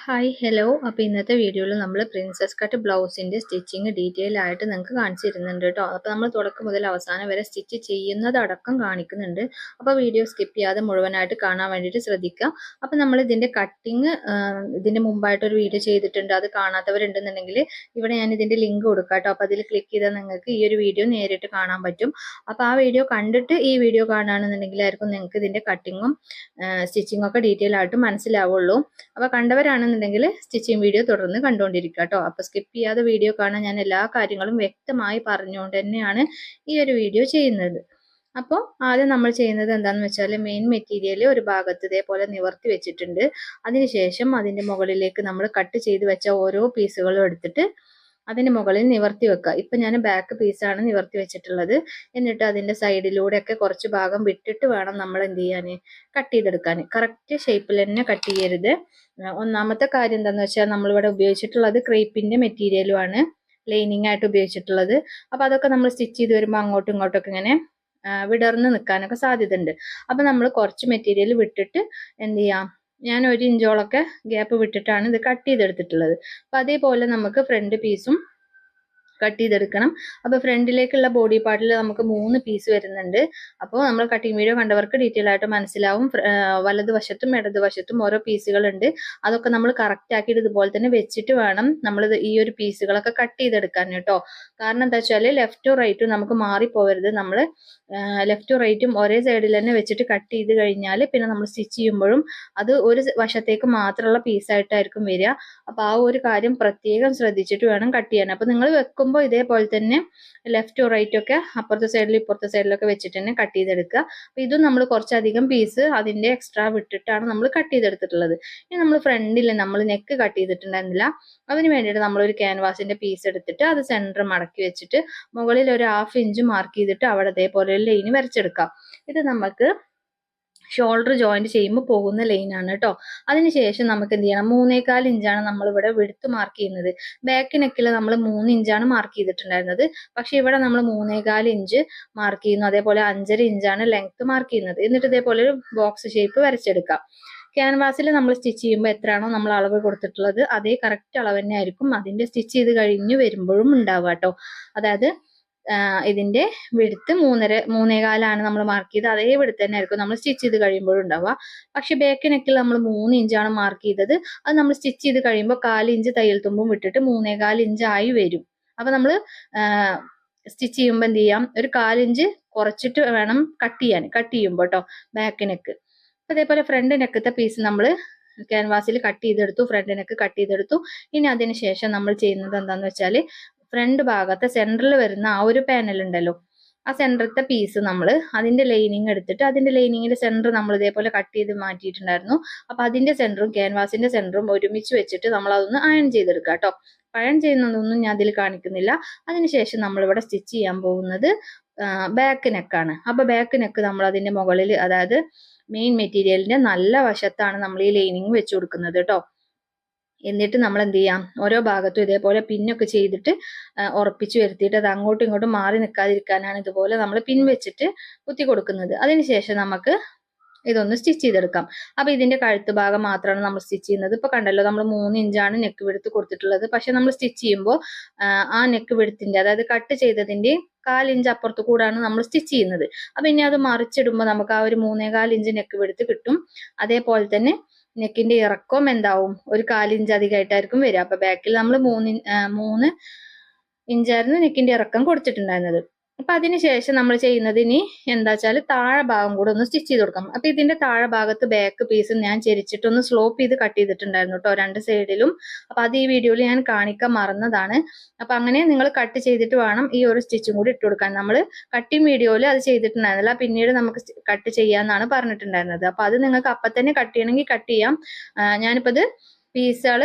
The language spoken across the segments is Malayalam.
ഹായ് ഹലോ അപ്പോൾ ഇന്നത്തെ വീഡിയോയിൽ നമ്മൾ പ്രിൻസസ് കട്ട് ബ്ലൗസിന്റെ സ്റ്റിച്ചിങ് ഡീറ്റെയിൽ ആയിട്ട് നിങ്ങൾക്ക് കാണിച്ചു തരുന്നുണ്ട് കേട്ടോ അപ്പോൾ നമ്മൾ തുടക്കം മുതൽ അവസാനം വരെ സ്റ്റിച്ച് ചെയ്യുന്നതടക്കം കാണിക്കുന്നുണ്ട്. അപ്പോൾ വീഡിയോ സ്കിപ്പ് ചെയ്യാതെ മുഴുവനായിട്ട് കാണാൻ വേണ്ടിയിട്ട് ശ്രദ്ധിക്കുക അപ്പോൾ നമ്മൾ ഇതിന്റെ കട്ടിങ് ഇതിന്റെ മുമ്പായിട്ടൊരു വീഡിയോ ചെയ്തിട്ടുണ്ട്. അത് കാണാത്തവരുണ്ടെന്നുണ്ടെങ്കിൽ ഇവിടെ ഞാൻ ഇതിന്റെ ലിങ്ക് കൊടുക്കാം കേട്ടോ അപ്പോൾ അതിൽ ക്ലിക്ക് ചെയ്താൽ നിങ്ങൾക്ക് ഈ ഒരു വീഡിയോ നേരിട്ട് കാണാൻ പറ്റും. അപ്പോൾ ആ വീഡിയോ കണ്ടിട്ട് ഈ വീഡിയോ കാണുകയാണെന്നുണ്ടെങ്കിലായിരിക്കും നിങ്ങൾക്ക് ഇതിന്റെ കട്ടിങ്ങും സ്റ്റിച്ചിങ്ങും ഒക്കെ ഡീറ്റെയിൽ ആയിട്ട് മനസ്സിലാവുള്ളൂ. അപ്പോൾ കണ്ടവരാണെന്നുണ്ടെങ്കിൽ സ്റ്റിച്ചിങ് വീഡിയോ തുടർന്ന് കണ്ടുകൊണ്ടിരിക്കുക കേട്ടോ. അപ്പോൾ സ്കിപ്പ് ചെയ്യാതെ വീഡിയോ കാണാൻ ഞാൻ എല്ലാ കാര്യങ്ങളും വ്യക്തമായി പറഞ്ഞുകൊണ്ട് തന്നെയാണ് ഈ ഒരു വീഡിയോ ചെയ്യുന്നത്. അപ്പോൾ ആദ്യം നമ്മൾ ചെയ്യുന്നത് എന്താണെന്ന് വെച്ചാൽ മെയിൻ മെറ്റീരിയൽ ഒരു ഭാഗത്ത് ഇതേപോലെ നിവർത്തി വെച്ചിട്ടുണ്ട്. അതിനുശേഷം അതിന്റെ മുകളിലേക്ക് നമ്മൾ കട്ട് ചെയ്ത് വെച്ച ഓരോ പീസുകളും എടുത്തിട്ട് അതിന് മുകളിൽ നിവർത്തി വെക്കുക. ഇപ്പം ഞാൻ ബാക്ക് പീസാണ് നിവർത്തി വെച്ചിട്ടുള്ളത്. എന്നിട്ട് അതിന്റെ സൈഡിലൂടെയൊക്കെ കുറച്ച് ഭാഗം വിട്ടിട്ട് വേണം നമ്മൾ എന്ത് ചെയ്യാൻ? കട്ട് ചെയ്തെടുക്കാൻ. കറക്റ്റ് ഷേപ്പിൽ തന്നെ കട്ട് ചെയ്യരുത്. ഒന്നാമത്തെ കാര്യം എന്താണെന്ന് വെച്ചാൽ നമ്മളിവിടെ ഉപയോഗിച്ചിട്ടുള്ളത് ക്രേപ്പിന്റെ മെറ്റീരിയലുമാണ് ലൈനിങ് ആയിട്ട് ഉപയോഗിച്ചിട്ടുള്ളത്. അപ്പോൾ അതൊക്കെ നമ്മൾ സ്റ്റിച്ച് ചെയ്ത് വരുമ്പോൾ അങ്ങോട്ടും ഇങ്ങോട്ടൊക്കെ ഇങ്ങനെ വിടർന്ന് നിൽക്കാനൊക്കെ സാധ്യത ഉണ്ട് അപ്പോൾ നമ്മൾ കുറച്ച് മെറ്റീരിയൽ വിട്ടിട്ട് എന്ത് ചെയ്യാം? ഞാൻ ഒരു ഇഞ്ചോളൊക്കെ ഗ്യാപ്പ് വിട്ടിട്ടാണ് ഇത് കട്ട് ചെയ്തെടുത്തിട്ടുള്ളത്. അപ്പം അതേപോലെ നമുക്ക് ഫ്രണ്ട് പീസും കട്ട് ചെയ്തെടുക്കണം. അപ്പോൾ ഫ്രണ്ടിലേക്കുള്ള ബോഡി പാർട്ടിൽ നമുക്ക് മൂന്ന് പീസ് വരുന്നുണ്ട്. അപ്പോൾ നമ്മൾ കട്ടിങ് വീഡിയോ കണ്ടവർക്ക് ഡീറ്റെയിൽ ആയിട്ട് മനസ്സിലാവും. വലതുവശത്തും ഇടതുവശത്തും ഓരോ പീസുകളുണ്ട് അതൊക്കെ നമ്മൾ കറക്റ്റ് ആക്കിയിട്ട് ഇതുപോലെ തന്നെ വെച്ചിട്ട് വേണം നമ്മൾ ഈ ഒരു പീസുകളൊക്കെ കട്ട് ചെയ്തെടുക്കാൻ കേട്ടോ. കാരണം എന്താ വെച്ചാൽ ലെഫ്റ്റും റൈറ്റും നമുക്ക് മാറിപ്പോവരുത്. നമ്മൾ ലെഫ്റ്റും റൈറ്റും ഒരേ സൈഡിൽ തന്നെ വെച്ചിട്ട് കട്ട് ചെയ്ത് കഴിഞ്ഞാൽ പിന്നെ നമ്മൾ സ്റ്റിച്ച് ചെയ്യുമ്പോഴും അത് ഒരു വശത്തേക്ക് മാത്രമുള്ള പീസായിട്ടായിരിക്കും വരിക. അപ്പോൾ ആ ഒരു കാര്യം പ്രത്യേകം ശ്രദ്ധിച്ചിട്ട് വേണം കട്ട് ചെയ്യാൻ. അപ്പോൾ നിങ്ങൾ വെക്കുമ്പോൾ ഇതേപോലെ തന്നെ ലെഫ്റ്റ് റൈറ്റ് ഒക്കെ അപ്പുറത്തെ സൈഡിൽ ഇപ്പുറത്തെ സൈഡിലൊക്കെ വെച്ചിട്ട് തന്നെ കട്ട് ചെയ്തെടുക്കുക. അപ്പോൾ ഇതും നമ്മൾ കുറച്ചധികം പീസ് അതിന്റെ എക്സ്ട്രാ വിട്ടിട്ടാണ് നമ്മൾ കട്ട് ചെയ്തെടുത്തിട്ടുള്ളത്. ഇനി നമ്മൾ ഫ്രണ്ടിൽ നമ്മൾ നെക്ക് കട്ട് ചെയ്തിട്ടുണ്ടായിരുന്നില്ല. അതിന് വേണ്ടിയിട്ട് നമ്മളൊരു ക്യാൻവാസിന്റെ പീസ് എടുത്തിട്ട് അത് സെന്റർ മടക്കി വെച്ചിട്ട് മുകളിൽ ഒരു ഹാഫ് ഇഞ്ച് മാർക്ക് ചെയ്തിട്ട് അവിടെ അതേപോലെ ഒരു ലൈന് വരച്ചെടുക്കാം ഇത് നമുക്ക് ഷോൾഡർ ജോയിന്റ് ചെയ്യുമ്പോൾ പോകുന്ന ലൈനാണ് കേട്ടോ അതിനുശേഷം നമുക്ക് എന്ത് ചെയ്യണം? മൂന്നേകാൽ ഇഞ്ചാണ് നമ്മൾ ഇവിടെ വെടുത്ത് മാർക്ക് ചെയ്യുന്നത്. ബാക്ക് നെക്കിൽ നമ്മൾ മൂന്ന് ഇഞ്ചാണ് മാർക്ക് ചെയ്തിട്ടുണ്ടായിരുന്നത്. പക്ഷെ ഇവിടെ നമ്മൾ മൂന്നേകാൽ ഇഞ്ച് മാർക്ക് ചെയ്യുന്നു. അതേപോലെ അഞ്ചര ഇഞ്ചാണ് ലെങ്ത് മാർക്ക് ചെയ്യുന്നത്. എന്നിട്ട് ഇതേപോലെ ഒരു ബോക്സ് ഷേപ്പ് വരച്ചെടുക്കാം. ക്യാൻവാസിൽ നമ്മൾ സ്റ്റിച്ച് ചെയ്യുമ്പോൾ എത്രയാണോ നമ്മൾ അളവ് കൊടുത്തിട്ടുള്ളത് അതേ കറക്റ്റ് അളവ് തന്നെ ആയിരിക്കും അതിന്റെ സ്റ്റിച്ച് ചെയ്ത് കഴിഞ്ഞ് വരുമ്പോഴും ഉണ്ടാവുക കേട്ടോ അതായത് ഇതിന്റെ വെടുത്ത് മൂന്നര മൂന്നേകാലാണ് നമ്മൾ മാർക്ക് ചെയ്ത് അതേ വെടുത്ത് തന്നെ ആയിരിക്കും നമ്മൾ സ്റ്റിച്ച് ചെയ്ത് കഴിയുമ്പോഴും ഉണ്ടാവുക പക്ഷെ ബാക്ക് നെക്കിൽ നമ്മൾ മൂന്ന് ഇഞ്ചാണ് മാർക്ക് ചെയ്തത്. അത് നമ്മൾ സ്റ്റിച്ച് ചെയ്ത് കഴിയുമ്പോൾ കാൽ ഇഞ്ച് തയ്യൽ തുമ്പും വിട്ടിട്ട് മൂന്നേകാൽ ഇഞ്ച് ആയി വരും. അപ്പൊ നമ്മൾ സ്റ്റിച്ച് ചെയ്യുമ്പോൾ എന്ത് ചെയ്യാം? ഒരു കാലിഞ്ച് കുറച്ചിട്ട് വേണം കട്ട് ചെയ്യാൻ കട്ട് ചെയ്യുമ്പോൾ കേട്ടോ ബാക്ക് നെക്ക് അതേപോലെ ഫ്രണ്ട് നെക്കത്തെ പീസ് നമ്മൾ ക്യാൻവാസിൽ കട്ട് ചെയ്തെടുത്തു ഫ്രണ്ട് നെക്ക് കട്ട് ചെയ്തെടുത്തു. ഇനി അതിന് ശേഷം നമ്മൾ ചെയ്യുന്നത് എന്താണെന്ന് വെച്ചാൽ ഫ്രണ്ട് ഭാഗത്തെ സെന്ററിൽ വരുന്ന ആ ഒരു പാനൽ ഉണ്ടല്ലോ. ആ സെന്ററത്തെ പീസ് നമ്മൾ അതിന്റെ ലൈനിങ് എടുത്തിട്ട് അതിന്റെ ലൈനിങ്ങിന്റെ സെന്റർ നമ്മൾ ഇതേപോലെ കട്ട് ചെയ്ത് മാറ്റിയിട്ടുണ്ടായിരുന്നു. അപ്പോൾ അതിന്റെ സെന്ററും ക്യാൻവാസിന്റെ സെന്ററും ഒരുമിച്ച് വെച്ചിട്ട് നമ്മൾ അതൊന്ന് അയൺ ചെയ്തെടുക്കുക കേട്ടോ അയൺ ചെയ്യുന്നതൊന്നും ഞാൻ അതിൽ കാണിക്കുന്നില്ല. അതിനുശേഷം നമ്മളിവിടെ സ്റ്റിച്ച് ചെയ്യാൻ പോകുന്നത് ബാക്ക് നെക്കാണ് അപ്പോൾ ബാക്ക് നെക്ക് നമ്മൾ അതിന്റെ മുകളിൽ അതായത് മെയിൻ മെറ്റീരിയലിന്റെ നല്ല വശത്താണ് നമ്മൾ ഈ ലൈനിങ് വെച്ച് കൊടുക്കുന്നത് കേട്ടോ എന്നിട്ട് നമ്മൾ എന്ത് ചെയ്യാം ഓരോ ഭാഗത്തും ഇതേപോലെ പിന്നൊക്കെ ചെയ്തിട്ട് ഉറപ്പിച്ചു വരുത്തിയിട്ട് അത് അങ്ങോട്ടും ഇങ്ങോട്ടും മാറി നിൽക്കാതിരിക്കാനാണ് ഇതുപോലെ നമ്മൾ പിൻ വെച്ചിട്ട് കുത്തി കൊടുക്കുന്നത്. അതിനുശേഷം നമുക്ക് ഇതൊന്ന് സ്റ്റിച്ച് ചെയ്തെടുക്കാം. അപ്പൊ ഇതിന്റെ കഴുത്ത് ഭാഗം മാത്രമാണ് നമ്മൾ സ്റ്റിച്ച് ചെയ്യുന്നത്. ഇപ്പൊ കണ്ടല്ലോ നമ്മൾ മൂന്ന് ഇഞ്ചാണ് നെക്ക് വെടുത്ത് കൊടുത്തിട്ടുള്ളത്. പക്ഷെ നമ്മൾ സ്റ്റിച്ച് ചെയ്യുമ്പോൾ ആ നെക്ക് വെടുത്തിന്റെ അതായത് കട്ട് ചെയ്തതിന്റെ കാലിഞ്ച് അപ്പുറത്ത് കൂടാണ് നമ്മൾ സ്റ്റിച്ച് ചെയ്യുന്നത്. അപ്പൊ ഇനി അത് മറിച്ചിടുമ്പോൾ നമുക്ക് ആ ഒരു മൂന്നേകാൽ ഇഞ്ച് നെക്ക് വെടുത്ത് കിട്ടും. അതേപോലെ തന്നെ നെക്കിന്റെ ഇറക്കം എന്താവും? ഒരു കാലിഞ്ച് അധികമായിട്ടായിരിക്കും വരിക. അപ്പൊ ബാക്കിൽ നമ്മൾ മൂന്ന് മൂന്ന് ഇഞ്ചായിരുന്നു നെക്കിന്റെ ഇറക്കം കൊടുത്തിട്ടുണ്ടായിരുന്നത്. അപ്പൊ അതിനുശേഷം നമ്മൾ ചെയ്യുന്നത് ഇനി എന്താ വെച്ചാൽ താഴെ ഭാഗം കൂടെ ഒന്ന് സ്റ്റിച്ച് ചെയ്ത് കൊടുക്കാം അപ്പൊ ഇതിന്റെ താഴെ ഭാഗത്ത് ബാക്ക് പീസ് ഞാൻ ചെരിച്ചിട്ടൊന്ന് സ്ലോപ്പ് ചെയ്ത് കട്ട് ചെയ്തിട്ടുണ്ടായിരുന്നു കേട്ടോ രണ്ട് സൈഡിലും അപ്പൊ അത് ഈ വീഡിയോയിൽ ഞാൻ കാണിക്കാൻ മറന്നതാണ്. അപ്പൊ അങ്ങനെ നിങ്ങൾ കട്ട് ചെയ്തിട്ട് വേണം ഈ ഒരു സ്റ്റിച്ചും കൂടി ഇട്ട് കൊടുക്കാൻ. നമ്മൾ കട്ടിങ് വീഡിയോയിൽ അത് ചെയ്തിട്ടുണ്ടായിരുന്നില്ല. പിന്നീട് നമുക്ക് കട്ട് ചെയ്യാന്നാണ് പറഞ്ഞിട്ടുണ്ടായിരുന്നത്. അപ്പൊ അത് നിങ്ങൾക്ക് അപ്പം തന്നെ കട്ട് ചെയ്യണമെങ്കിൽ കട്ട് ചെയ്യാം. ഞാനിപ്പോ ഇത് പീസുകൾ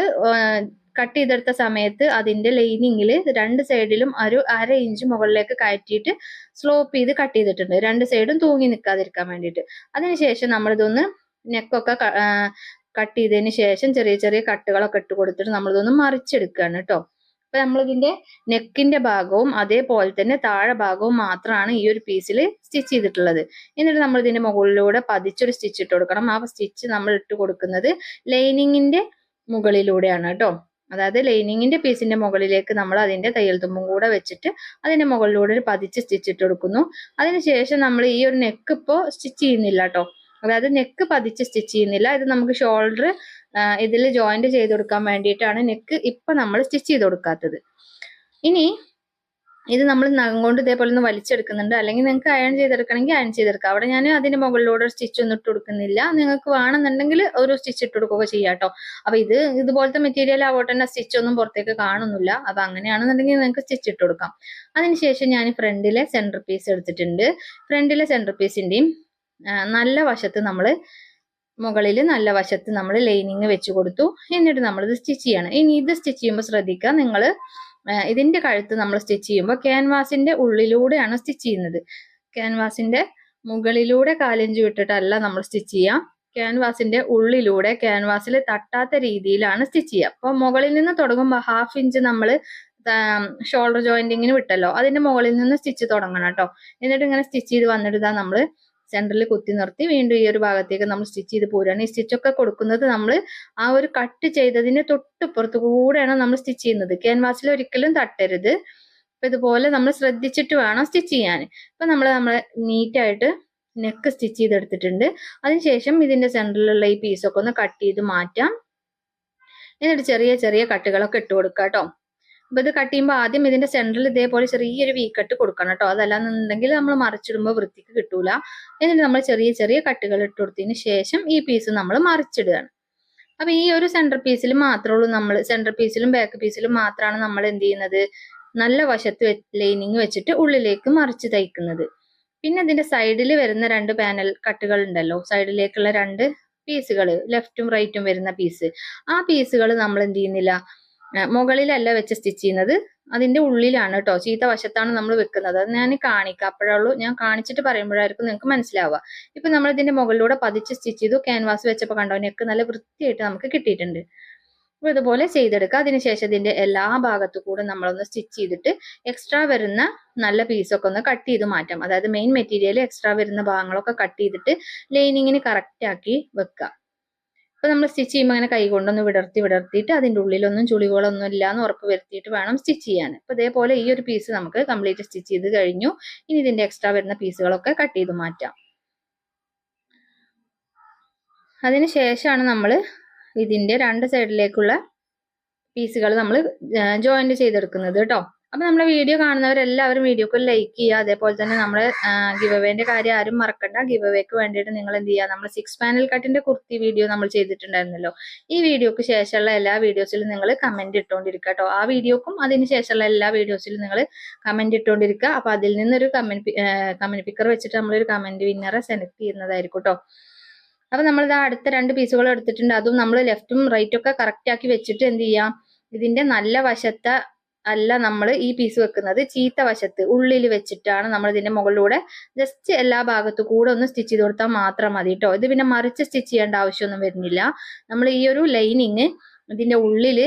കട്ട് ചെയ്തെടുത്ത സമയത്ത് അതിന്റെ ലൈനിങ്ങിൽ രണ്ട് സൈഡിലും ഒരു അര ഇഞ്ച് മുകളിലേക്ക് കയറ്റിയിട്ട് സ്ലോപ്പ് ചെയ്ത് കട്ട് ചെയ്തിട്ടുണ്ട്. രണ്ട് സൈഡും തൂങ്ങി നിൽക്കാതിരിക്കാൻ വേണ്ടിയിട്ട്. അതിനുശേഷം നമ്മളിതൊന്ന് നെക്കൊക്കെ കട്ട് ചെയ്തതിന് ശേഷം ചെറിയ ചെറിയ കട്ടുകളൊക്കെ ഇട്ട് കൊടുത്തിട്ട് നമ്മളിതൊന്ന് മറിച്ചെടുക്കുകയാണ് കേട്ടോ. അപ്പൊ നമ്മളിതിന്റെ നെക്കിന്റെ ഭാഗവും അതേപോലെ തന്നെ താഴെ ഭാഗവും മാത്രമാണ് ഈ ഒരു പീസിൽ സ്റ്റിച്ച് ചെയ്തിട്ടുള്ളത്. എന്നിട്ട് നമ്മൾ ഇതിന്റെ മുകളിലൂടെ പതിച്ചൊരു സ്റ്റിച്ച് ഇട്ട് കൊടുക്കണം. ആ സ്റ്റിച്ച് നമ്മൾ ഇട്ട് കൊടുക്കുന്നത് ലൈനിങ്ങിന്റെ മുകളിലൂടെയാണ് കേട്ടോ. അതായത് ലൈനിങ്ങിന്റെ പീസിന്റെ മുകളിലേക്ക് നമ്മൾ അതിന്റെ തയ്യൽ തുമ്പും കൂടെ വെച്ചിട്ട് അതിന്റെ മുകളിലൂടെ പതിച്ച് സ്റ്റിച്ച് ഇട്ട് കൊടുക്കുന്നു. അതിനുശേഷം നമ്മൾ ഈ ഒരു നെക്ക് ഇപ്പോൾ സ്റ്റിച്ച് ചെയ്യുന്നില്ല കേട്ടോ അതായത് നെക്ക് പതിച്ച് സ്റ്റിച്ച് ചെയ്യുന്നില്ല. ഇത് നമുക്ക് ഷോൾഡർ ഇതിൽ ജോയിന്റ് ചെയ്ത് കൊടുക്കാൻ വേണ്ടിയിട്ടാണ് നെക്ക് ഇപ്പൊ നമ്മൾ സ്റ്റിച്ച് ചെയ്ത് കൊടുക്കാത്തത്. ഇനി ഇത് നമ്മൾ നഖം കൊണ്ട് ഇതേപോലെ ഒന്ന് വലിച്ചെടുക്കുന്നുണ്ട്. അല്ലെങ്കിൽ നിങ്ങൾക്ക് അയൺ ചെയ്തെടുക്കണമെങ്കിൽ അയൺ ചെയ്തെടുക്കാം. അവിടെ ഞാൻ അതിന്റെ മുകളിലൂടെ ഒരു സ്റ്റിച്ച് ഒന്നും ഇട്ട് കൊടുക്കുന്നില്ല. നിങ്ങൾക്ക് വേണമെന്നുണ്ടെങ്കിൽ ഒരു സ്റ്റിച്ച് ഇട്ട് കൊടുക്കുകയൊക്കെ ചെയ്യാം കേട്ടോ. അപ്പൊ ഇത് ഇതുപോലത്തെ മെറ്റീരിയൽ ആവട്ടെ തന്നെ സ്റ്റിച്ച് ഒന്നും പുറത്തേക്ക് കാണുന്നില്ല. അപ്പൊ അങ്ങനെയാണെന്നുണ്ടെങ്കിൽ നിങ്ങൾക്ക് സ്റ്റിച്ച് ഇട്ട് കൊടുക്കാം. അതിനുശേഷം ഞാൻ ഫ്രണ്ടിലെ സെന്റർ പീസ് എടുത്തിട്ടുണ്ട്. ഫ്രണ്ടിലെ സെന്റർ പീസിന്റെയും നല്ല വശത്ത് നമ്മൾ മുകളിൽ നല്ല വശത്ത് നമ്മൾ ലൈനിങ് വെച്ച് കൊടുത്തു. എന്നിട്ട് നമ്മൾ ഇത് സ്റ്റിച്ച് ചെയ്യണം. ഇനി ഇത് സ്റ്റിച്ച് ചെയ്യുമ്പോൾ ശ്രദ്ധിക്കുക. നിങ്ങൾ ഇതിന്റെ കഴുത്ത് നമ്മൾ സ്റ്റിച്ച് ചെയ്യുമ്പോൾ ക്യാൻവാസിന്റെ ഉള്ളിലൂടെയാണ് സ്റ്റിച്ച് ചെയ്യുന്നത്. ക്യാൻവാസിന്റെ മുകളിലൂടെ കാലഞ്ചു വിട്ടിട്ടല്ല നമ്മൾ സ്റ്റിച്ച് ചെയ്യാം. ക്യാൻവാസിന്റെ ഉള്ളിലൂടെ ക്യാൻവാസിൽ തട്ടാത്ത രീതിയിലാണ് സ്റ്റിച്ച് ചെയ്യുക അപ്പോൾ മുകളിൽ നിന്ന് തുടങ്ങുമ്പോൾ ഹാഫ് ഇഞ്ച് നമ്മൾ ഷോൾഡർ ജോയിന്റിങ്ങിന് വിട്ടല്ലോ. അതിന്റെ മുകളിൽ നിന്ന് സ്റ്റിച്ച് തുടങ്ങണം കേട്ടോ. എന്നിട്ട് ഇങ്ങനെ സ്റ്റിച്ച് ചെയ്ത് വന്നിട്ട് നമ്മൾ സെന്ററിൽ കുത്തി നിർത്തി വീണ്ടും ഈ ഒരു ഭാഗത്തേക്ക് നമ്മൾ സ്റ്റിച്ച് ചെയ്ത് പോരുകയാണ് ഈ സ്റ്റിച്ചൊക്കെ കൊടുക്കുന്നത് നമ്മൾ ആ ഒരു കട്ട് ചെയ്തതിന് തൊട്ടിപ്പുറത്ത് കൂടെയാണ് നമ്മൾ സ്റ്റിച്ച് ചെയ്യുന്നത്. ക്യാൻവാസിൽ ഒരിക്കലും തട്ടരുത്. അപ്പൊ ഇതുപോലെ നമ്മൾ ശ്രദ്ധിച്ചിട്ട് വേണം സ്റ്റിച്ച് ചെയ്യാൻ. ഇപ്പൊ നമ്മൾ നമ്മൾ നീറ്റായിട്ട് നെക്ക് സ്റ്റിച്ച് ചെയ്തെടുത്തിട്ടുണ്ട്. അതിനുശേഷം ഇതിന്റെ സെന്ററിലുള്ള ഈ പീസൊക്കെ ഒന്ന് കട്ട് ചെയ്ത് മാറ്റാം. എന്നിട്ട് ചെറിയ ചെറിയ കട്ടുകളൊക്കെ ഇട്ട് കൊടുക്കാം കേട്ടോ അപ്പൊ ഇത് കട്ട് ആദ്യം ഇതിന്റെ സെന്ററിൽ ഇതേപോലെ ചെറിയൊരു വീക്കട്ട് കൊടുക്കണം കേട്ടോ. അതല്ലാന്നുണ്ടെങ്കിൽ നമ്മൾ മറിച്ചിടുമ്പോൾ വൃത്തിക്ക് കിട്ടൂല. എന്നിട്ട് നമ്മൾ ചെറിയ ചെറിയ കട്ടുകൾ ഇട്ട് കൊടുത്തതിന് ശേഷം ഈ പീസ് നമ്മൾ മറിച്ചിടുകയാണ്. അപ്പൊ ഈ ഒരു സെന്റർ പീസിൽ മാത്രമേ ഉള്ളൂ നമ്മൾ സെന്റർ പീസിലും ബാക്ക് പീസിലും മാത്രമാണ് നമ്മൾ എന്ത് ചെയ്യുന്നത്? നല്ല വശത്ത് ലൈനിങ് വെച്ചിട്ട് ഉള്ളിലേക്ക് മറിച്ച് തയ്ക്കുന്നത്. പിന്നെ ഇതിന്റെ സൈഡിൽ വരുന്ന രണ്ട് പാനൽ കട്ടുകൾ ഉണ്ടല്ലോ. സൈഡിലേക്കുള്ള രണ്ട് പീസുകൾ ലെഫ്റ്റും റൈറ്റും വരുന്ന പീസ് ആ പീസുകൾ നമ്മൾ എന്ത് ചെയ്യുന്നില്ല? മുകളിലല്ല വെച്ച് സ്റ്റിച്ച് ചെയ്യുന്നത്. അതിന്റെ ഉള്ളിലാണ് കേട്ടോ ചീത്ത വശത്താണ് നമ്മൾ വെക്കുന്നത്. അത് ഞാൻ കാണിക്കാം. അപ്പോഴുള്ളൂ ഞാൻ കാണിച്ചിട്ട് പറയുമ്പോഴായിരിക്കും നിങ്ങൾക്ക് മനസ്സിലാവുക. ഇപ്പൊ നമ്മൾ ഇതിന്റെ മുകളിലൂടെ പതിച്ച് സ്റ്റിച്ച് ചെയ്തു. ക്യാൻവാസ് വെച്ചപ്പോൾ കണ്ടോ? നെക്ക് നല്ല വൃത്തിയായിട്ട് നമുക്ക് കിട്ടിയിട്ടുണ്ട്. അപ്പൊ ഇതുപോലെ ചെയ്തെടുക്കുക. അതിനുശേഷം ഇതിന്റെ എല്ലാ ഭാഗത്തു കൂടെ നമ്മളൊന്ന് സ്റ്റിച്ച് ചെയ്തിട്ട് എക്സ്ട്രാ വരുന്ന നല്ല പീസൊക്കെ ഒന്ന് കട്ട് ചെയ്ത് മാറ്റാം. അതായത് മെയിൻ മെറ്റീരിയൽ എക്സ്ട്രാ വരുന്ന ഭാഗങ്ങളൊക്കെ കട്ട് ചെയ്തിട്ട് ലൈനിങ്ങിന് കറക്റ്റ് ആക്കി വെക്കുക. അപ്പൊ നമ്മൾ സ്റ്റിച്ച് ചെയ്യുമ്പോൾ അങ്ങനെ കൈ കൊണ്ടൊന്ന് വിടർത്തി വിടർത്തിയിട്ട് അതിന്റെ ഉള്ളിലൊന്നും ചുളികളൊന്നും ഇല്ല എന്ന് ഉറപ്പ് വരുത്തിയിട്ട് വേണം സ്റ്റിച്ച് ചെയ്യാൻ. അപ്പൊ ഇതേപോലെ ഈ ഒരു പീസ് നമുക്ക് കംപ്ലീറ്റ് സ്റ്റിച്ച് ചെയ്ത് കഴിഞ്ഞു. ഇനി ഇതിന്റെ എക്സ്ട്രാ വരുന്ന പീസുകളൊക്കെ കട്ട് ചെയ്ത് മാറ്റാം. അതിന് ശേഷമാണ് നമ്മൾ ഇതിന്റെ രണ്ട് സൈഡിലേക്കുള്ള പീസുകൾ നമ്മൾ ജോയിന്റ് ചെയ്തെടുക്കുന്നത് കേട്ടോ. അപ്പൊ നമ്മളെ വീഡിയോ കാണുന്നവരെല്ലാവരും വീഡിയോക്ക് ലൈക്ക് ചെയ്യുക. അതേപോലെ തന്നെ നമ്മളെ ഗിവ് അവേന്റെ കാര്യം ആരും മറക്കണ്ട. ഗിവ് അവേക്ക് വേണ്ടിയിട്ട് നിങ്ങൾ എന്ത് ചെയ്യുക? നമ്മൾ സിക്സ് പാനൽ കട്ടിന്റെ കുർത്തി വീഡിയോ നമ്മൾ ചെയ്തിട്ടുണ്ടായിരുന്നല്ലോ. ഈ വീഡിയോക്ക് ശേഷമുള്ള എല്ലാ വീഡിയോസിലും നിങ്ങൾ കമന്റ് ഇട്ടുകൊണ്ടിരിക്കുക കേട്ടോ ആ വീഡിയോക്കും അതിന് ശേഷമുള്ള എല്ലാ വീഡിയോസിലും നിങ്ങൾ കമന്റ് ഇട്ടുകൊണ്ടിരിക്കുക അപ്പൊ അതിൽ നിന്നൊരു കമന്റ് കമന്റ് പിക്കർ വെച്ചിട്ട് നമ്മളൊരു കമന്റ് വിന്നറെ സെലക്ട് ചെയ്യുന്നതായിരിക്കും കേട്ടോ അപ്പൊ നമ്മൾ ഇതാ അടുത്ത രണ്ട് പീസുകൾ എടുത്തിട്ടുണ്ട്. അതും നമ്മൾ ലെഫ്റ്റും റൈറ്റും ഒക്കെ കറക്റ്റ് ആക്കി വെച്ചിട്ട് എന്ത് ചെയ്യാം? ഇതിന്റെ നല്ല വശത്തെ അല്ല നമ്മൾ ഈ പീസ് വെക്കുന്നത് ചീത്ത വശത്ത് ഉള്ളിൽ വെച്ചിട്ടാണ് നമ്മൾ ഇതിന്റെ മുകളിലൂടെ ജസ്റ്റ് എല്ലാ ഭാഗത്തും കൂടെ ഒന്ന് സ്റ്റിച്ച് ചെയ്ത് കൊടുത്താൽ മാത്രം മതി കേട്ടോ ഇത് പിന്നെ മറിച്ച് സ്റ്റിച്ച് ചെയ്യേണ്ട ആവശ്യമൊന്നും വരുന്നില്ല. നമ്മൾ ഈ ഒരു ലൈനിങ് ഇതിന്റെ ഉള്ളിൽ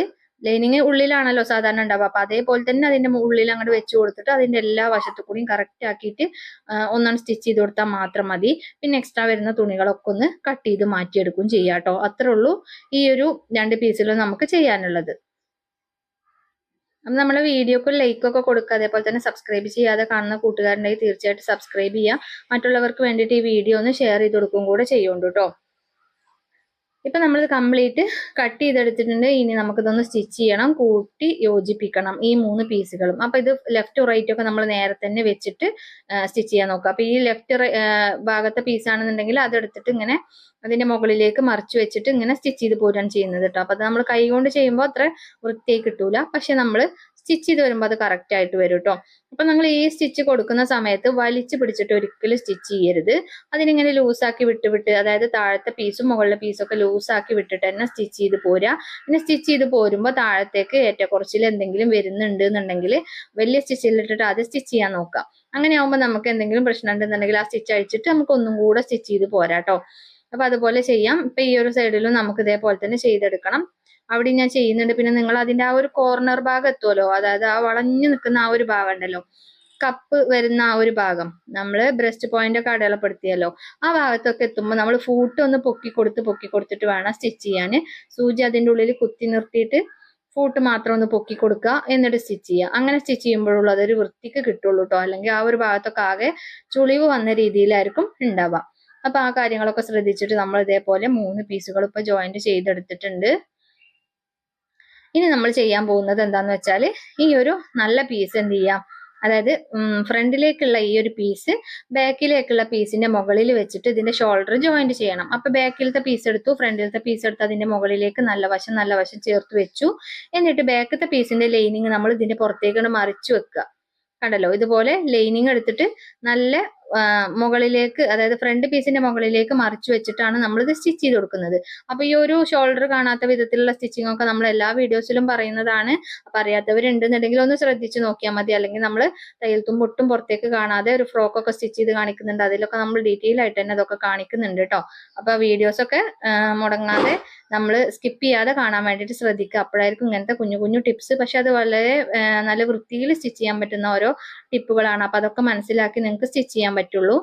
ലൈനിങ് ഉള്ളിലാണല്ലോ സാധാരണ ഉണ്ടാവുക. അപ്പൊ അതേപോലെ തന്നെ അതിന്റെ ഉള്ളിൽ അങ്ങോട്ട് വെച്ച് കൊടുത്തിട്ട് അതിന്റെ എല്ലാ വശത്തു കൂടിയും കറക്റ്റ് ആക്കിയിട്ട് ഒന്നാണ് സ്റ്റിച്ച് ചെയ്ത് കൊടുത്താൽ മാത്രം മതി. പിന്നെ എക്സ്ട്രാ വരുന്ന തുണികളൊക്കെ ഒന്ന് കട്ട് ചെയ്ത് മാറ്റിയെടുക്കും ചെയ്യാം കേട്ടോ അത്രേ ഉള്ളൂ ഈ ഒരു രണ്ട് പീസിലും നമുക്ക് ചെയ്യാനുള്ളത്. അപ്പം നമ്മൾ വീഡിയോക്ക് ലൈക്ക് ഒക്കെ കൊടുക്കുക. അതേപോലെ തന്നെ സബ്സ്ക്രൈബ് ചെയ്യാതെ കാണുന്ന കൂട്ടുകാരുണ്ടെങ്കിൽ തീർച്ചയായിട്ടും സബ്സ്ക്രൈബ് ചെയ്യുക. മറ്റുള്ളവർക്ക് വേണ്ടിയിട്ട് ഈ വീഡിയോ ഒന്ന് ഷെയർ ചെയ്ത് കൊടുക്കും കൂടെ ചെയ്യുന്നുണ്ട് കേട്ടോ. ഇപ്പൊ നമ്മളിത് കംപ്ലീറ്റ് കട്ട് ചെയ്തെടുത്തിട്ടുണ്ട്. ഇനി നമുക്കിതൊന്ന് സ്റ്റിച്ച് ചെയ്യണം. കൂട്ടി യോജിപ്പിക്കണം ഈ മൂന്ന് പീസുകളും. അപ്പൊ ഇത് ലെഫ്റ്റ് റൈറ്റ് ഒക്കെ നമ്മൾ നേരെ തന്നെ വെച്ചിട്ട് സ്റ്റിച്ച് ചെയ്യാൻ നോക്കുക. അപ്പൊ ഈ ലെഫ്റ്റ് ഭാഗത്തെ പീസ് ആണെന്നുണ്ടെങ്കിൽ അതെടുത്തിട്ട് ഇങ്ങനെ അതിന്റെ മുകളിലേക്ക് മറിച്ച് വെച്ചിട്ട് ഇങ്ങനെ സ്റ്റിച്ച് ചെയ്ത് പോരാണ് ചെയ്യുന്നത് കേട്ടോ. അപ്പൊ അത് നമ്മൾ കൈ കൊണ്ട് ചെയ്യുമ്പോൾ അത്ര വൃത്തിയായി കിട്ടൂല. പക്ഷെ നമ്മൾ സ്റ്റിച്ച് ചെയ്ത് വരുമ്പോൾ അത് കറക്റ്റ് ആയിട്ട് വരും കേട്ടോ അപ്പൊ നമ്മൾ ഈ സ്റ്റിച്ച് കൊടുക്കുന്ന സമയത്ത് വലിച്ചു പിടിച്ചിട്ട് ഒരിക്കലും സ്റ്റിച്ച് ചെയ്യരുത്. അതിനിങ്ങനെ ലൂസാക്കി വിട്ട് വിട്ട് അതായത് താഴത്തെ പീസും മുകളിലെ പീസും ഒക്കെ ലൂസാക്കി വിട്ടിട്ട് തന്നെ സ്റ്റിച്ച് ചെയ്ത് പോരാ പിന്നെ സ്റ്റിച്ച് ചെയ്ത് പോരുമ്പോൾ താഴത്തേക്ക് ഏറ്റക്കുറച്ചിൽ എന്തെങ്കിലും വരുന്നുണ്ട് എന്നുണ്ടെങ്കിൽ വലിയ സ്റ്റിച്ചിലിട്ടിട്ട് അത് സ്റ്റിച്ച് ചെയ്യാൻ നോക്കാം അങ്ങനെ ആവുമ്പോൾ നമുക്ക് എന്തെങ്കിലും പ്രശ്നം ഉണ്ടെന്നുണ്ടെങ്കിൽ ആ സ്റ്റിച്ച് അഴിച്ചിട്ട് നമുക്ക് ഒന്നും കൂടെ സ്റ്റിച്ച് ചെയ്ത് പോരാട്ടോ അപ്പൊ അതുപോലെ ചെയ്യാം. ഇപ്പൊ ഈ ഒരു സൈഡിലും നമുക്ക് ഇതേപോലെ തന്നെ ചെയ്തെടുക്കണം. അവിടെ ഞാൻ ചെയ്യുന്നുണ്ട്. പിന്നെ നിങ്ങൾ അതിന്റെ ആ ഒരു കോർണർ ഭാഗം എത്തുമല്ലോ അതായത് ആ വളഞ്ഞു നിൽക്കുന്ന ആ ഒരു ഭാഗം ഉണ്ടല്ലോ. കപ്പ് വരുന്ന ആ ഒരു ഭാഗം. നമ്മൾ ബ്രസ്റ്റ് പോയിന്റ് ഒക്കെ അടയാളപ്പെടുത്തിയല്ലോ. ആ ഭാഗത്തൊക്കെ എത്തുമ്പോൾ നമ്മൾ ഫൂട്ട് ഒന്ന് പൊക്കി കൊടുത്ത് പൊക്കി കൊടുത്തിട്ട് വേണം സ്റ്റിച്ച് ചെയ്യാൻ. സൂചി അതിന്റെ ഉള്ളിൽ കുത്തി നിർത്തിയിട്ട് ഫൂട്ട് മാത്രം ഒന്ന് പൊക്കി കൊടുക്കുക. എന്നിട്ട് സ്റ്റിച്ച് ചെയ്യുക. അങ്ങനെ സ്റ്റിച്ച് ചെയ്യുമ്പോഴുള്ള അതൊരു വൃത്തിക്ക് കിട്ടുള്ളൂ കേട്ടോ അല്ലെങ്കിൽ ആ ഒരു ഭാഗത്തൊക്കെ ആകെ ചുളിവ് വന്ന രീതിയിലായിരിക്കും ഉണ്ടാവുക. അപ്പൊ ആ കാര്യങ്ങളൊക്കെ ശ്രദ്ധിച്ചിട്ട് നമ്മൾ ഇതേപോലെ മൂന്ന് പീസുകൾ ഇപ്പൊ ജോയിന്റ് ചെയ്തെടുത്തിട്ടുണ്ട്. ഇനി നമ്മൾ ചെയ്യാൻ പോകുന്നത് എന്താന്ന് വെച്ചാൽ ഈ ഒരു നല്ല പീസ് എന്ത് ചെയ്യാം? അതായത് ഫ്രണ്ടിലേക്കുള്ള ഈ ഒരു പീസ് ബാക്കിലേക്കുള്ള പീസിന്റെ മുകളിൽ വെച്ചിട്ട് ഇതിന്റെ ഷോൾഡർ ജോയിന്റ് ചെയ്യണം. അപ്പൊ ബാക്കിലത്തെ പീസ് എടുത്തു ഫ്രണ്ടിലത്തെ പീസ് എടുത്ത് അതിന്റെ മുകളിലേക്ക് നല്ല വശം നല്ല വശം ചേർത്ത് വെച്ചു. എന്നിട്ട് ബാക്കത്തെ പീസിന്റെ ലൈനിങ് നമ്മൾ ഇതിന്റെ പുറത്തേക്കാണ് മറിച്ചു വെക്കുക. കണ്ടല്ലോ? ഇതുപോലെ ലൈനിങ് എടുത്തിട്ട് നല്ല മുകളിലേക്ക് അതായത് ഫ്രണ്ട് പീസിന്റെ മുകളിലേക്ക് മറിച്ചു വെച്ചിട്ടാണ് നമ്മൾ ഇത് സ്റ്റിച്ച് ചെയ്ത് കൊടുക്കുന്നത്. അപ്പൊ ഈ ഒരു ഷോൾഡർ കാണാത്ത വിധത്തിലുള്ള സ്റ്റിച്ചിങ് ഒക്കെ നമ്മൾ എല്ലാ വീഡിയോസിലും പറയുന്നതാണ്. അപ്പൊ അറിയാത്തവരുണ്ടെന്നുണ്ടെങ്കിൽ ഒന്ന് ശ്രദ്ധിച്ച് നോക്കിയാൽ മതി. അല്ലെങ്കിൽ നമ്മൾ തയ്യൽ തുമ്പൊട്ടും പുറത്തേക്ക് കാണാതെ ഒരു ഫ്രോക്ക് ഒക്കെ സ്റ്റിച്ച് ചെയ്ത് കാണിക്കുന്നുണ്ട്. അതിലൊക്കെ നമ്മൾ ഡീറ്റെയിൽ ആയിട്ട് തന്നെ അതൊക്കെ കാണിക്കുന്നുണ്ട് കേട്ടോ അപ്പൊ വീഡിയോസ് ഒക്കെ മുടങ്ങാതെ നമ്മൾ സ്കിപ്പ് ചെയ്യാതെ കാണാൻ വേണ്ടിയിട്ട് ശ്രദ്ധിക്കുക. അപ്പോഴായിരിക്കും ഇങ്ങനത്തെ കുഞ്ഞു കുഞ്ഞു ടിപ്സ് പക്ഷെ അത് വളരെ നല്ല വൃത്തിയിൽ സ്റ്റിച്ച് ചെയ്യാൻ പറ്റുന്ന ഓരോ ടിപ്പുകളാണ് അപ്പൊ അതൊക്കെ മനസ്സിലാക്കി നിങ്ങൾക്ക് സ്റ്റിച്ച് ചെയ്യാൻ പറ്റുള്ളൂ.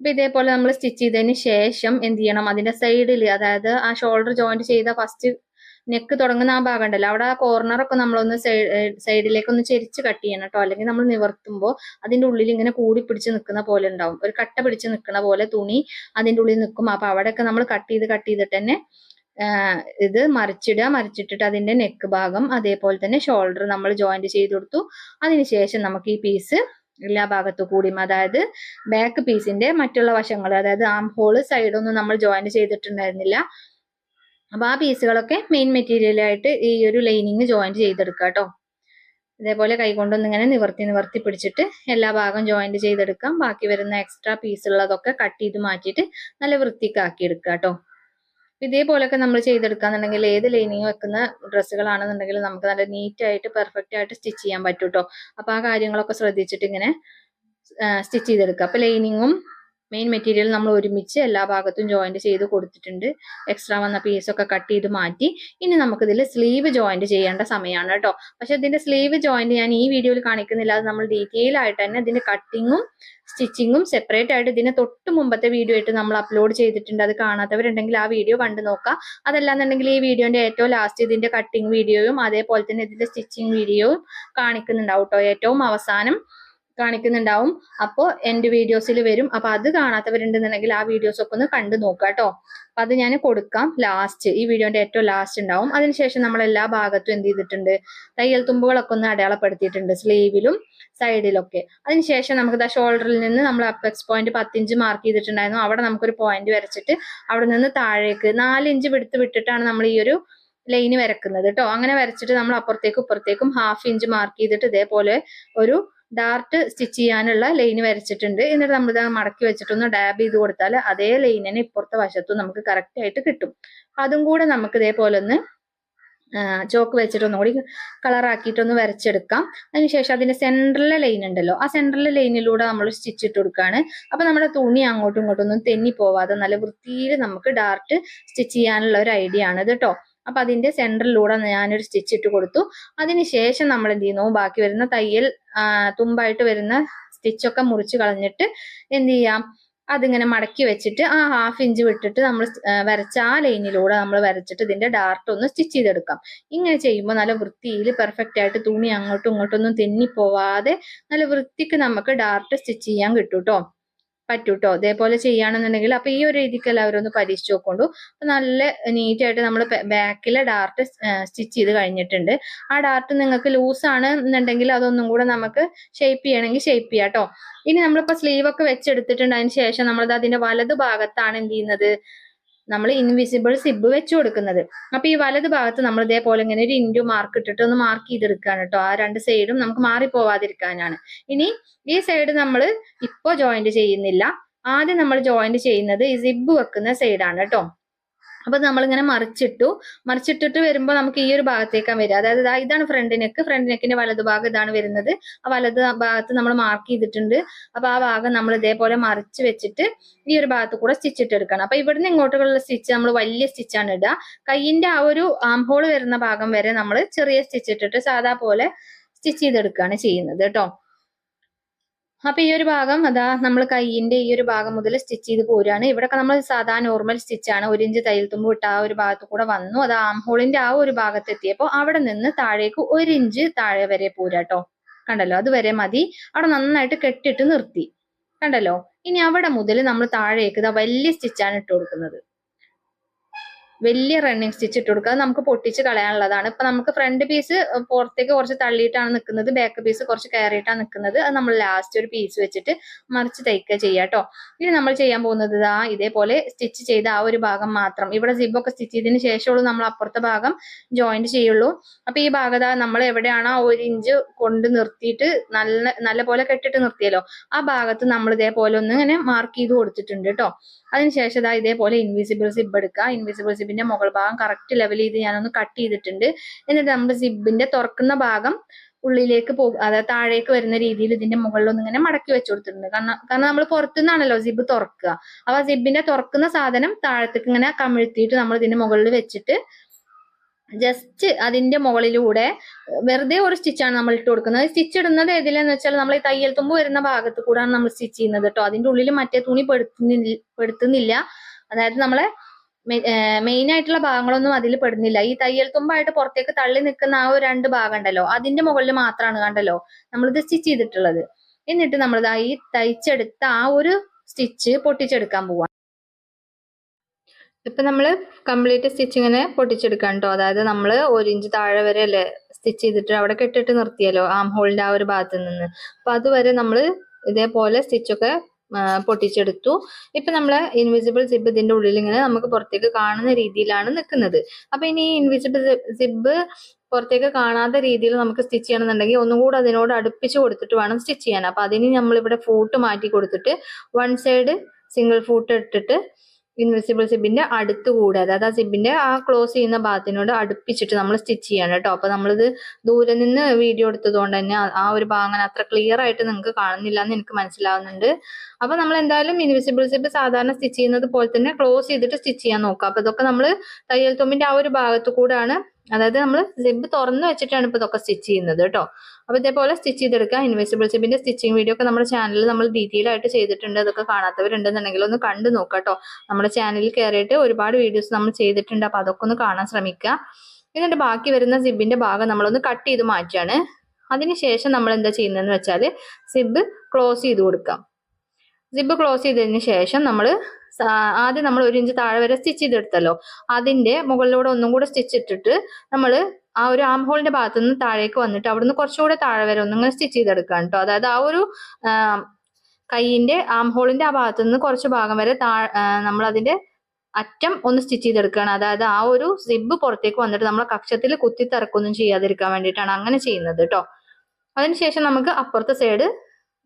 അപ്പൊ ഇതേപോലെ നമ്മൾ സ്റ്റിച്ച് ചെയ്തതിന് ശേഷം എന്ത് ചെയ്യണം? അതിന്റെ സൈഡിൽ അതായത് ആ ഷോൾഡർ ജോയിന്റ് ചെയ്ത ഫസ്റ്റ് നെക്ക് തുടങ്ങുന്ന ആ ഭാഗം ഉണ്ടല്ലോ അവിടെ ആ കോർണറൊക്കെ നമ്മളൊന്ന് സൈഡിലേക്ക് ഒന്ന് ചെരിച്ച് കട്ട് ചെയ്യണം കേട്ടോ അല്ലെങ്കിൽ നമ്മൾ നിവർത്തുമ്പോൾ അതിന്റെ ഉള്ളിൽ ഇങ്ങനെ കൂടി പിടിച്ച് നിൽക്കുന്ന പോലെ ഉണ്ടാവും. ഒരു കട്ട പിടിച്ച് നിൽക്കുന്ന പോലെ തുണി അതിന്റെ ഉള്ളിൽ നിൽക്കും. അപ്പൊ അവിടെയൊക്കെ നമ്മൾ കട്ട് ചെയ്ത് കട്ട് ചെയ്തിട്ട് തന്നെ ഇത് മറിച്ചിടുക. മറിച്ചിട്ടിട്ട് അതിന്റെ നെക്ക് ഭാഗം അതേപോലെ തന്നെ ഷോൾഡർ നമ്മൾ ജോയിന്റ് ചെയ്ത് കൊടുത്തു. അതിനുശേഷം നമുക്ക് ഈ പീസ് എല്ലാ ഭാഗത്തു കൂടിയും. അതായത് ബാക്ക് പീസിന്റെ മറ്റുള്ള വശങ്ങൾ അതായത് ആം ഹോൾ സൈഡൊന്നും നമ്മൾ ജോയിന്റ് ചെയ്തിട്ടുണ്ടായിരുന്നില്ല. അപ്പൊ ആ പീസുകളൊക്കെ മെയിൻ മെറ്റീരിയലായിട്ട് ഈ ഒരു ലൈനിങ് ജോയിന്റ് ചെയ്തെടുക്കുക കേട്ടോ ഇതേപോലെ കൈകൊണ്ടൊന്നും ഇങ്ങനെ നിവർത്തി നിവർത്തി പിടിച്ചിട്ട് എല്ലാ ഭാഗം ജോയിന്റ് ചെയ്തെടുക്കാം. ബാക്കി വരുന്ന എക്സ്ട്രാ പീസ് ഉള്ളതൊക്കെ കട്ട് ചെയ്ത് മാറ്റിയിട്ട് നല്ല വൃത്തിക്കാക്കി എടുക്കുക കേട്ടോ ഇതേപോലെയൊക്കെ നമ്മൾ ചെയ്തെടുക്കാന്നുണ്ടെങ്കിൽ ഏത് ലൈനിങ് വെക്കുന്ന ഡ്രസ്സുകളാണെന്നുണ്ടെങ്കിൽ നമുക്ക് നല്ല നീറ്റ് ആയിട്ട് പെർഫെക്റ്റ് ആയിട്ട് സ്റ്റിച്ച് ചെയ്യാൻ പറ്റും കേട്ടോ അപ്പൊ ആ കാര്യങ്ങളൊക്കെ ശ്രദ്ധിച്ചിട്ട് ഇങ്ങനെ സ്റ്റിച്ച് ചെയ്തെടുക്കുക. അപ്പൊ ലൈനിങ്ങും മെയിൻ മെറ്റീരിയൽ നമ്മൾ ഒരുമിച്ച് എല്ലാ ഭാഗത്തും ജോയിന്റ് ചെയ്ത് കൊടുത്തിട്ടുണ്ട്. എക്സ്ട്രാ വന്ന പീസൊക്കെ കട്ട് ചെയ്ത് മാറ്റി. ഇനി നമുക്കിതിൽ സ്ലീവ് ജോയിന്റ് ചെയ്യേണ്ട സമയമാണ് കേട്ടോ പക്ഷെ ഇതിന്റെ സ്ലീവ് ജോയിന്റ് ഞാൻ ഈ വീഡിയോയിൽ കാണിക്കുന്നില്ല. അത് നമ്മൾ ഡീറ്റെയിൽ ആയിട്ട് തന്നെ ഇതിന്റെ കട്ടിങ്ങും സ്റ്റിച്ചിങ്ങും സെപ്പറേറ്റ് ആയിട്ട് ഇതിന് തൊട്ട് മുമ്പത്തെ വീഡിയോ ആയിട്ട് നമ്മൾ അപ്ലോഡ് ചെയ്തിട്ടുണ്ട്. അത് കാണാത്തവരുണ്ടെങ്കിൽ ആ വീഡിയോ കണ്ടു നോക്കാം. അതല്ലാന്നുണ്ടെങ്കിൽ ഈ വീഡിയോന്റെ ഏറ്റവും ലാസ്റ്റ് ഇതിന്റെ കട്ടിങ് വീഡിയോയും അതേപോലെ തന്നെ ഇതിന്റെ സ്റ്റിച്ചിങ് വീഡിയോയും കാണിക്കുന്നുണ്ടാവും ഏറ്റവും അവസാനം കാണിക്കുന്നുണ്ടാവും. അപ്പോൾ എന്റെ വീഡിയോസിൽ വരും. അപ്പൊ അത് കാണാത്തവരുണ്ടെന്നുണ്ടെങ്കിൽ ആ വീഡിയോസ് ഒക്കെ ഒന്ന് കണ്ടു നോക്കുക കേട്ടോ. അപ്പൊ അത് ഞാൻ കൊടുക്കാം. ലാസ്റ്റ് ഈ വീഡിയോന്റെ ഏറ്റവും ലാസ്റ്റ് ഉണ്ടാവും. അതിനുശേഷം നമ്മൾ എല്ലാ ഭാഗത്തും എന്ത് ചെയ്തിട്ടുണ്ട്? തയ്യൽ തുമ്പുകളൊക്കെ ഒന്ന് അടയാളപ്പെടുത്തിയിട്ടുണ്ട് സ്ലീവിലും സൈഡിലൊക്കെ അതിനുശേഷം നമുക്ക് ദാ ഷോൾഡറിൽ നിന്ന് നമ്മൾ അപ്പെക്സ് പോയിന്റ് പത്തിഞ്ച് മാർക്ക് ചെയ്തിട്ടുണ്ടായിരുന്നു. അവിടെ നമുക്കൊരു പോയിന്റ് വരച്ചിട്ട് അവിടെ നിന്ന് താഴേക്ക് നാലിഞ്ച് വിടുത്ത് വിട്ടിട്ടാണ് നമ്മൾ ഈ ഒരു ലൈന് വരക്കുന്നത് കേട്ടോ. അങ്ങനെ വരച്ചിട്ട് നമ്മൾ അപ്പുറത്തേക്കും ഇപ്പുറത്തേക്കും ഹാഫ് ഇഞ്ച് മാർക്ക് ചെയ്തിട്ട് ഇതേപോലെ ഒരു ഡാർട്ട് സ്റ്റിച്ച് ചെയ്യാനുള്ള ലൈൻ വരച്ചിട്ടുണ്ട്. എന്നിട്ട് നമ്മൾ ഇത് മടക്കി വെച്ചിട്ടൊന്ന് ഡാബ് ചെയ്ത് കൊടുത്താൽ അതേ ലൈനിനെ ഇപ്പുറത്തെ വശത്തും നമുക്ക് കറക്റ്റ് ആയിട്ട് കിട്ടും. അതും കൂടെ നമുക്ക് ഇതേപോലെ ഒന്ന് ചോക്ക് വെച്ചിട്ട് ഒന്നുകൂടി കളറാക്കിയിട്ടൊന്ന് വരച്ചെടുക്കാം. അതിനുശേഷം അതിന്റെ സെൻട്രലിലെ ലൈൻ ഉണ്ടല്ലോ. ആ സെൻട്രലിലെ ലൈനിലൂടെ നമ്മൾ സ്റ്റിച്ച് ഇട്ട് കൊടുക്കുകയാണ് അപ്പൊ നമ്മുടെ തുണി അങ്ങോട്ടും ഇങ്ങോട്ടും ഒന്നും തെന്നി പോവാതെ നല്ല വൃത്തിയിൽ നമുക്ക് ഡാർട്ട് സ്റ്റിച്ച് ചെയ്യാനുള്ള ഒരു ഐഡിയ ആണ് ഇത് കേട്ടോ അപ്പൊ അതിന്റെ സെന്ററിലൂടെ ഞാനൊരു സ്റ്റിച്ച് ഇട്ട് കൊടുത്തു. അതിനുശേഷം നമ്മൾ എന്ത് ചെയ്യുന്നു? ബാക്കി വരുന്ന തയ്യൽ തുമ്പായിട്ട് വരുന്ന സ്റ്റിച്ചൊക്കെ മുറിച്ച് കളഞ്ഞിട്ട് എന്ത് ചെയ്യാം? അതിങ്ങനെ മടക്കി വെച്ചിട്ട് ആ ഹാഫ് ഇഞ്ച് വിട്ടിട്ട് നമ്മൾ വരച്ച ആ ലൈനിലൂടെ നമ്മൾ വരച്ചിട്ട് ഇതിന്റെ ഡാർട്ട് ഒന്ന് സ്റ്റിച്ച് ചെയ്തെടുക്കാം. ഇങ്ങനെ ചെയ്യുമ്പോൾ നല്ല വൃത്തിയിൽ പെർഫെക്റ്റ് ആയിട്ട് തുണി അങ്ങോട്ടും ഇങ്ങോട്ടൊന്നും തെന്നി പോവാതെ നല്ല വൃത്തിക്ക് നമുക്ക് ഡാർട്ട് സ്റ്റിച്ച് ചെയ്യാൻ കിട്ടും കേട്ടോ പറ്റും കേട്ടോ ഇതേപോലെ ചെയ്യുകയാണെന്നുണ്ടെങ്കിൽ അപ്പൊ ഈ ഒരു രീതിക്ക് എല്ലാവരും ഒന്ന് പരീക്ഷിച്ച് നോക്കൊണ്ടു. അപ്പൊ നല്ല നീറ്റായിട്ട് നമ്മൾ ബാക്കിലെ ഡാർട്ട് സ്റ്റിച്ച് ചെയ്ത് കഴിഞ്ഞിട്ടുണ്ട്. ആ ഡാർട്ട് നിങ്ങൾക്ക് ലൂസ് ആണ് എന്നുണ്ടെങ്കിൽ അതൊന്നും കൂടെ നമുക്ക് ഷേപ്പ് ചെയ്യണമെങ്കിൽ ഷേപ്പ് ചെയ്യാം കേട്ടോ. ഇനി നമ്മളിപ്പോ സ്ലീവ് ഒക്കെ വെച്ചെടുത്തിട്ടുണ്ട്. അതിന് ശേഷം നമ്മളത് അതിന്റെ വലതു ഭാഗത്താണ് എന്ത് ചെയ്യുന്നത്? നമ്മൾ ഇൻവിസിബിൾ സിബ് വെച്ച് കൊടുക്കുന്നത്. അപ്പൊ ഈ വലത് ഭാഗത്ത് നമ്മൾ ഇതേപോലെ ഇങ്ങനെ ഒരു ഇൻഡു മാർക്ക് ഇട്ടിട്ട് ഒന്ന് മാർക്ക് ചെയ്തെടുക്കുകയാണ് കേട്ടോ. ആ രണ്ട് സൈഡും നമുക്ക് മാറിപ്പോവാതിരിക്കാനാണ് ഇനി ഈ സൈഡ് നമ്മൾ ഇപ്പോ ജോയിന്റ് ചെയ്യുന്നില്ല. ആദ്യം നമ്മൾ ജോയിന്റ് ചെയ്യുന്നത് ഈ സിബ് വെക്കുന്ന സൈഡാണ് കേട്ടോ. അപ്പൊ നമ്മളിങ്ങനെ മറിച്ചിട്ടു. മറിച്ചിട്ടിട്ട് വരുമ്പോൾ നമുക്ക് ഈ ഒരു ഭാഗത്തേക്കാണ് വരിക. അതായത് ഇതാ ഇതാണ് ഫ്രണ്ട് നെക്ക് ഫ്രണ്ട് നെക്കിന്റെ വലതുഭാഗം ഇതാണ് വരുന്നത്. ആ വലത് ഭാഗത്ത് നമ്മൾ മാർക്ക് ചെയ്തിട്ടുണ്ട്. അപ്പൊ ആ ഭാഗം നമ്മൾ ഇതേപോലെ മറിച്ച് വെച്ചിട്ട് ഈ ഒരു ഭാഗത്ത് കൂടെ സ്റ്റിച്ച് എടുക്കണം. അപ്പൊ ഇവിടുന്ന് ഇങ്ങോട്ടുള്ള സ്റ്റിച്ച് നമ്മൾ വലിയ സ്റ്റിച്ചാണ് ഇടുക. കൈയിന്റെ ആ ഒരു ആം ഹോൾ വരുന്ന ഭാഗം വരെ നമ്മൾ ചെറിയ സ്റ്റിച്ച് ഇട്ടിട്ട് സാധാ പോലെ സ്റ്റിച്ച് ചെയ്തെടുക്കുകയാണ് ചെയ്യുന്നത് കേട്ടോ. അപ്പൊ ഈ ഒരു ഭാഗം അതാ നമ്മൾ കൈയിന്റെ ഈ ഒരു ഭാഗം മുതൽ സ്റ്റിച്ച് ചെയ്ത് പോരാണ് ഇവിടെയൊക്കെ നമ്മൾ സാധാ നോർമൽ സ്റ്റിച്ചാണ് ഒരു ഇഞ്ച് തയ്യൽ തുമ്പ് ഇട്ട് ആ ഒരു ഭാഗത്ത് കൂടെ വന്നു. അത് ആം ഹോളിന്റെ ആ ഒരു ഭാഗത്ത് എത്തിയപ്പോൾ അവിടെ നിന്ന് താഴേക്ക് ഒരു ഇഞ്ച് താഴെ വരെ പോരാട്ടോ കണ്ടല്ലോ? അതുവരെ മതി. അവിടെ നന്നായിട്ട് കെട്ടിട്ട് നിർത്തി. കണ്ടല്ലോ? ഇനി അവിടെ മുതൽ നമ്മൾ താഴേക്ക് വലിയ സ്റ്റിച്ചാണ് ഇട്ട് കൊടുക്കുന്നത്. വലിയ റണ്ണിങ് സ്റ്റിച്ച് ഇട്ട് കൊടുക്കുക. നമുക്ക് പൊട്ടിച്ച് കളയാനുള്ളതാണ്. ഇപ്പൊ നമുക്ക് ഫ്രണ്ട് പീസ് പുറത്തേക്ക് കുറച്ച് തള്ളിയിട്ടാണ് നിൽക്കുന്നത് ബാക്ക് പീസ് കുറച്ച് കയറിയിട്ടാണ് നിൽക്കുന്നത് അത് നമ്മൾ ലാസ്റ്റ് ഒരു പീസ് വെച്ചിട്ട് മറിച്ച് തയ്ക്കുക ചെയ്യാം കേട്ടോ ഇനി നമ്മൾ ചെയ്യാൻ പോകുന്നത് ആ ഇതേപോലെ സ്റ്റിച്ച് ചെയ്ത ആ ഒരു ഭാഗം മാത്രം. ഇവിടെ സിബൊക്കെ സ്റ്റിച്ച് ചെയ്തതിന് ശേഷമുള്ളൂ നമ്മൾ അപ്പുറത്തെ ഭാഗം ജോയിന്റ് ചെയ്യുള്ളൂ. അപ്പൊ ഈ ഭാഗത നമ്മൾ എവിടെയാണോ ഒരു ഇഞ്ച് കൊണ്ട് നിർത്തിയിട്ട് നല്ല നല്ല പോലെ കെട്ടിട്ട് നിർത്തിയല്ലോ. ആ ഭാഗത്ത് നമ്മൾ ഇതേപോലെ ഒന്ന് ഇങ്ങനെ മാർക്ക് ചെയ്ത് കൊടുത്തിട്ടുണ്ട് കേട്ടോ അതിനുശേഷം ഇതാ ഇതേപോലെ ഇൻവിസിബിൾ സിബ് എടുക്കുക. ഇൻവിസിബിൾ സിബിന്റെ മുകൾ ഭാഗം കറക്റ്റ് ലെവൽ ചെയ്ത് ഞാനൊന്ന് കട്ട് ചെയ്തിട്ടുണ്ട്. എന്നിട്ട് നമ്മൾ സിബിന്റെ തുറക്കുന്ന ഭാഗം ഉള്ളിലേക്ക് പോകും. അതായത് താഴേക്ക് വരുന്ന രീതിയിൽ ഇതിന്റെ മുകളിലൊന്നും ഇങ്ങനെ മടക്കി വെച്ചു കൊടുത്തിട്ടുണ്ട്. കാരണം കാരണം നമ്മൾ പുറത്തുനിന്നാണല്ലോ സിബ് തുറക്കുക. അപ്പൊ ആ സിബിന്റെ തുറക്കുന്ന സാധനം താഴത്തേക്ക് ഇങ്ങനെ കമിഴ്ത്തിയിട്ട് നമ്മൾ ഇതിന്റെ മുകളിൽ വെച്ചിട്ട് ജസ്റ്റ് അതിന്റെ മുകളിലൂടെ വെറുതെ ഒരു സ്റ്റിച്ചാണ് നമ്മൾ ഇട്ട് കൊടുക്കുന്നത്. സ്റ്റിച്ച് ഇടുന്നത് ഏതിലെന്ന് വെച്ചാൽ നമ്മൾ ഈ തയ്യൽ തുമ്പ് വരുന്ന ഭാഗത്ത് കൂടാണ് നമ്മൾ സ്റ്റിച്ച് ചെയ്യുന്നത് കേട്ടോ. അതിന്റെ ഉള്ളിൽ മറ്റേ തുണി പെടുത്തുന്നില്ല പെടുത്തുന്നില്ല. അതായത് നമ്മളെ മെയിൻ ആയിട്ടുള്ള ഭാഗങ്ങളൊന്നും അതിൽ പെടുന്നില്ല. ഈ തയ്യൽ തുമ്പായിട്ട് പുറത്തേക്ക് തള്ളി നിൽക്കുന്ന ആ ഒരു രണ്ട് ഭാഗം ഉണ്ടല്ലോ അതിന്റെ മുകളിൽ മാത്രമാണ് കണ്ടല്ലോ നമ്മളിത് സ്റ്റിച്ച് ചെയ്തിട്ടുള്ളത്. എന്നിട്ട് നമ്മളിതാ ഈ തയ്ച്ചെടുത്ത ആ ഒരു സ്റ്റിച്ച് പൊട്ടിച്ചെടുക്കാൻ പോവാം. ഇപ്പൊ നമ്മൾ കംപ്ലീറ്റ് സ്റ്റിച്ച് ഇങ്ങനെ പൊട്ടിച്ചെടുക്കാൻ കേട്ടോ അതായത് നമ്മൾ ഒരു ഇഞ്ച് താഴെ വരെ അല്ലേ സ്റ്റിച്ച് ചെയ്തിട്ട് അവിടെ കെട്ടിട്ട് നിർത്തിയല്ലോ ആം ഹോളിന്റെ ആ ഒരു ഭാഗത്ത് നിന്ന്. അപ്പൊ അതുവരെ നമ്മൾ ഇതേപോലെ സ്റ്റിച്ചൊക്കെ പൊട്ടിച്ചെടുത്തു. ഇപ്പൊ നമ്മൾ ഇൻവിസിബിൾ സിബ് ഇതിന്റെ ഉള്ളിൽ ഇങ്ങനെ നമുക്ക് പുറത്തേക്ക് കാണുന്ന രീതിയിലാണ് നിൽക്കുന്നത്. അപ്പൊ ഇനി ഇൻവിസിബിൾ സിബ് പുറത്തേക്ക് കാണാത്ത രീതിയിൽ നമുക്ക് സ്റ്റിച്ച് ചെയ്യണമെന്നുണ്ടെങ്കിൽ ഒന്നും കൂടെ അതിനോട് അടുപ്പിച്ച് കൊടുത്തിട്ട് വേണം സ്റ്റിച്ച് ചെയ്യാൻ. അപ്പൊ അതിന് നമ്മളിവിടെ ഫൂട്ട് മാറ്റി കൊടുത്തിട്ട് വൺ സൈഡ് സിംഗിൾ ഫൂട്ട് ഇട്ടിട്ട് ഇൻവിസിബിൾ സിബിന്റെ അടുത്ത് കൂടെ. അതായത് ആ സിബിന്റെ ആ ക്ലോസ് ചെയ്യുന്ന ഭാഗത്തിനോട് അടുപ്പിച്ചിട്ട് നമ്മൾ സ്റ്റിച്ച് ചെയ്യണം കേട്ടോ. അപ്പൊ നമ്മളിത് ദൂരെ നിന്ന് വീഡിയോ എടുത്തത് കൊണ്ട് തന്നെ ആ- ഒരു ഭാഗം അങ്ങനെ അത്ര ക്ലിയർ ആയിട്ട് നിങ്ങൾക്ക് കാണുന്നില്ല എന്ന് എനിക്ക് മനസ്സിലാവുന്നുണ്ട്. അപ്പൊ നമ്മൾ എന്തായാലും ഇൻവിസിബിൾ സിബ് സാധാരണ സ്റ്റിച്ച് ചെയ്യുന്നത് പോലെ തന്നെ ക്ലോസ് ചെയ്തിട്ട് സ്റ്റിച്ച് ചെയ്യാൻ നോക്കുക അപ്പൊ ഇതൊക്കെ നമ്മൾ തയ്യൽ തുമ്പിന്റെ ആ ഒരു ഭാഗത്ത് കൂടാണ്. അതായത് നമ്മൾ സിബ് തുറന്നു വെച്ചിട്ടാണ് ഇപ്പൊ ഇതൊക്കെ സ്റ്റിച്ച് ചെയ്യുന്നത് കേട്ടോ. അപ്പൊ ഇതേപോലെ സ്റ്റിച്ച് ചെയ്തെടുക്കുക. ഇൻവിസിബിൾ സിബിന്റെ സ്റ്റിച്ചിങ് വീഡിയോ ഒക്കെ നമ്മുടെ ചാനലിൽ നമ്മൾ ഡീറ്റെയിൽ ആയിട്ട് ചെയ്തിട്ടുണ്ട്. അതൊക്കെ കാണാത്തവരുണ്ടെന്നുണ്ടെങ്കിൽ ഒന്ന് കണ്ടു നോക്കുക കേട്ടോ. നമ്മുടെ ചാനലിൽ കയറിയിട്ട് ഒരുപാട് വീഡിയോസ് നമ്മൾ ചെയ്തിട്ടുണ്ട്. അപ്പൊ അതൊക്കെ ഒന്ന് കാണാൻ ശ്രമിക്കുക. എന്നിട്ട് ബാക്കി വരുന്ന സിബിന്റെ ഭാഗം നമ്മളൊന്ന് കട്ട് ചെയ്ത് മാറ്റുകയാണ്. അതിനുശേഷം നമ്മൾ എന്താ ചെയ്യുന്നതെന്ന് വെച്ചാൽ സിബ് ക്ലോസ് ചെയ്ത് കൊടുക്കാം സിബ് ക്ലോസ് ചെയ്തതിന് ശേഷം നമ്മൾ ആദ്യം നമ്മൾ ഒരു ഇഞ്ച് താഴെ വരെ സ്റ്റിച്ച് ചെയ്തെടുത്തല്ലോ. അതിന്റെ മുകളിലൂടെ ഒന്നും കൂടെ സ്റ്റിച്ച് ഇട്ടിട്ട് നമ്മൾ ആ ഒരു ആം ഹോളിന്റെ ഭാഗത്ത് നിന്ന് താഴേക്ക് വന്നിട്ട് അവിടുന്ന് കുറച്ചുകൂടെ താഴെ വരെ ഒന്നിങ്ങനെ സ്റ്റിച്ച് ചെയ്തെടുക്കാം കേട്ടോ അതായത് ആ ഒരു കൈയിന്റെ ആം ഹോളിന്റെ ആ ഭാഗത്ത് നിന്ന് കുറച്ച് ഭാഗം വരെ നമ്മൾ അതിന്റെ അറ്റം ഒന്ന് സ്റ്റിച്ച് ചെയ്തെടുക്കുകയാണ് അതായത് ആ ഒരു സിബ് പുറത്തേക്ക് വന്നിട്ട് നമ്മളെ കക്ഷത്തിൽ കുത്തി തിറക്കൊന്നും ചെയ്യാതിരിക്കാൻ വേണ്ടിയിട്ടാണ് അങ്ങനെ ചെയ്യുന്നത് കേട്ടോ അതിനുശേഷം നമുക്ക് അപ്പുറത്തെ സൈഡ്